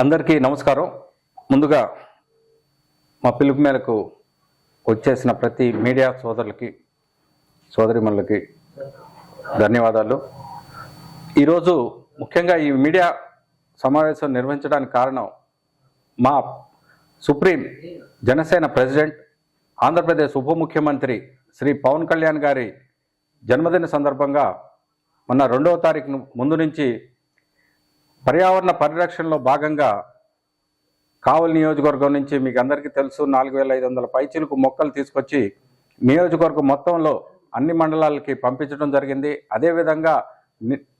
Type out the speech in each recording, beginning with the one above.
అందరికీ నమస్కారం. ముందుగా మా పిలుపు మేరకు వచ్చేసిన ప్రతి మీడియా సోదరులకి సోదరిమణులకి ధన్యవాదాలు. ఈరోజు ముఖ్యంగా ఈ మీడియా సమావేశం నిర్వహించడానికి కారణం మా సుప్రీం జనసేన ప్రెసిడెంట్ ఆంధ్రప్రదేశ్ ఉప ముఖ్యమంత్రి శ్రీ పవన్ కళ్యాణ్ గారి జన్మదిన సందర్భంగా మొన్న రెండవ తారీఖు ముందు నుంచి పర్యావరణ పరిరక్షణలో భాగంగా కావలి నియోజకవర్గం నుంచి మీకు అందరికీ తెలుసు నాలుగు వేల ఐదు వందల పైచీలకు మొక్కలు తీసుకొచ్చి నియోజకవర్గం మొత్తంలో అన్ని మండలాలకి పంపించడం జరిగింది. అదేవిధంగా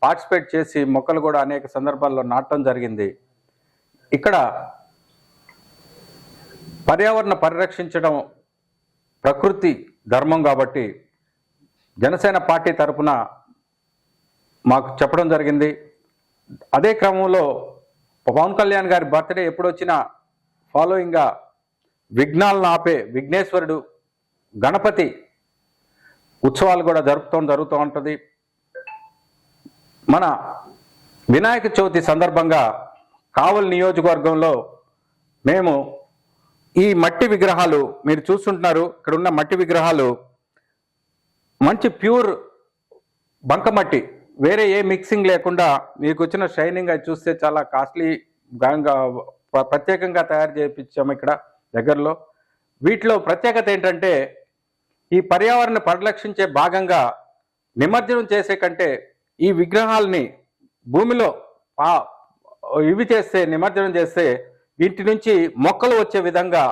పార్టిసిపేట్ చేసి మొక్కలు కూడా అనేక సందర్భాల్లో నాటడం జరిగింది. ఇక్కడ పర్యావరణ పరిరక్షించడం ప్రకృతి ధర్మం కాబట్టి జనసేన పార్టీ తరపున మాకు చెప్పడం జరిగింది. అదే క్రమంలో పవన్ కళ్యాణ్ గారి బర్త్డే ఎప్పుడొచ్చినా ఫాలోయింగ్గా విఘ్నాలను ఆపే విఘ్నేశ్వరుడు గణపతి ఉత్సవాలు కూడా జరుపుతూ జరుగుతూ ఉంటుంది. మన వినాయక చవితి సందర్భంగా కావలి నియోజకవర్గంలో మేము ఈ మట్టి విగ్రహాలు మీరు చూస్తుంటున్నారు. ఇక్కడ ఉన్న మట్టి విగ్రహాలు మంచి ప్యూర్ బంకమట్టి వేరే ఏ మిక్సింగ్ లేకుండా మీకు వచ్చిన షైనింగ్ అది చూస్తే చాలా కాస్ట్లీ ప్రత్యేకంగా తయారు చేయించాము ఇక్కడ దగ్గరలో. వీటిలో ప్రత్యేకత ఏంటంటే ఈ పర్యావరణ పరిరక్షించే భాగంగా నిమజ్జనం చేసే కంటే ఈ విగ్రహాలని భూమిలో ఇవి చేస్తే నిమజ్జనం చేస్తే వీటి నుంచి మొక్కలు వచ్చే విధంగా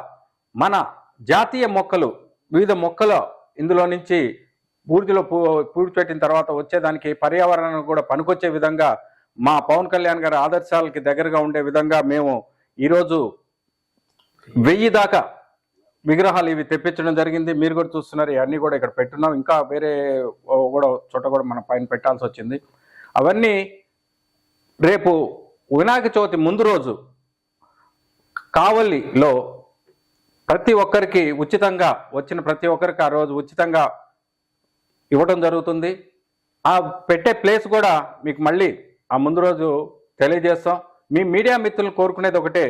మన జాతీయ మొక్కలు వివిధ మొక్కలు ఇందులో నుంచి పూర్తిలో పూ పూడ్చిపెట్టిన తర్వాత వచ్చేదానికి పర్యావరణం కూడా పనికొచ్చే విధంగా మా పవన్ కళ్యాణ్ గారి ఆదర్శాలకి దగ్గరగా ఉండే విధంగా మేము ఈరోజు వెయ్యి దాకా విగ్రహాలు ఇవి తెప్పించడం జరిగింది. మీరు కూడా చూస్తున్నారు ఇవన్నీ కూడా ఇక్కడ పెట్టున్నాం. ఇంకా వేరే కూడా చోట కూడా మనం పైన పెట్టాల్సి వచ్చింది. అవన్నీ రేపు వినాయక చవితి ముందు రోజు కావలిలో ప్రతి ఒక్కరికి ఉచితంగా వచ్చిన ప్రతి ఒక్కరికి ఆ రోజు ఉచితంగా ఇవ్వటం జరుగుతుంది. ఆ పెట్టే ప్లేస్ కూడా మీకు మళ్ళీ ఆ ముందు రోజు తెలియజేస్తాం. మీ మీడియా మిత్రులు కోరుకునేది ఒకటే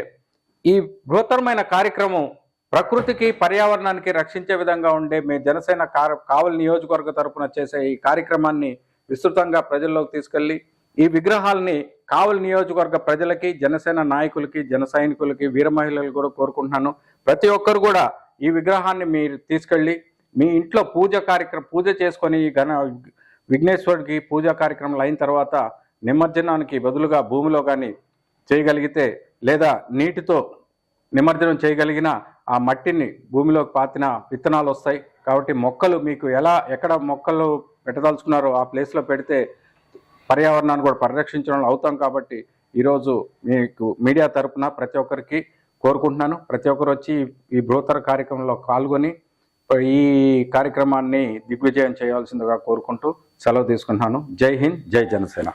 ఈ బృహత్తరమైన కార్యక్రమం ప్రకృతికి పర్యావరణానికి రక్షించే విధంగా ఉండే మీ జనసేన కా- కావలి నియోజకవర్గ తరపున చేసే ఈ కార్యక్రమాన్ని విస్తృతంగా ప్రజల్లోకి తీసుకెళ్ళి ఈ విగ్రహాలని కావలి నియోజకవర్గ ప్రజలకి జనసేన నాయకులకి జన సైనికులకి వీర మహిళలు కూడా కోరుకుంటున్నాను. ప్రతి ఒక్కరు కూడా ఈ విగ్రహాన్ని మీరు తీసుకెళ్ళి మీ ఇంట్లో పూజ కార్యక్రమం పూజ చేసుకొని ఈ గణ విఘ్నేశ్వరుడికి పూజా కార్యక్రమాలు అయిన తర్వాత నిమజ్జనానికి బదులుగా భూమిలో కానీ చేయగలిగితే లేదా నీటితో నిమజ్జనం చేయగలిగిన ఆ మట్టిని భూమిలోకి పాతిన విత్తనాలు వస్తాయి. కాబట్టి మొక్కలు మీకు ఎలా ఎక్కడ మొక్కలు పెట్టదలుచుకున్నారో ఆ ప్లేస్లో పెడితే పర్యావరణాన్ని కూడా పరిరక్షించడం అవుతాం కాబట్టి ఈరోజు మీకు మీడియా తరఫున ప్రతి ఒక్కరికి కోరుకుంటున్నాను. ప్రతి ఒక్కరు వచ్చి ఈ బృహత్తర కార్యక్రమంలో పాల్గొని ఈ కార్యక్రమాన్ని దిగ్విజయం చేయాల్సిందిగా కోరుకుంటూ సెలవు తీసుకుంటున్నాను. జై హింద్ జై జనసేన.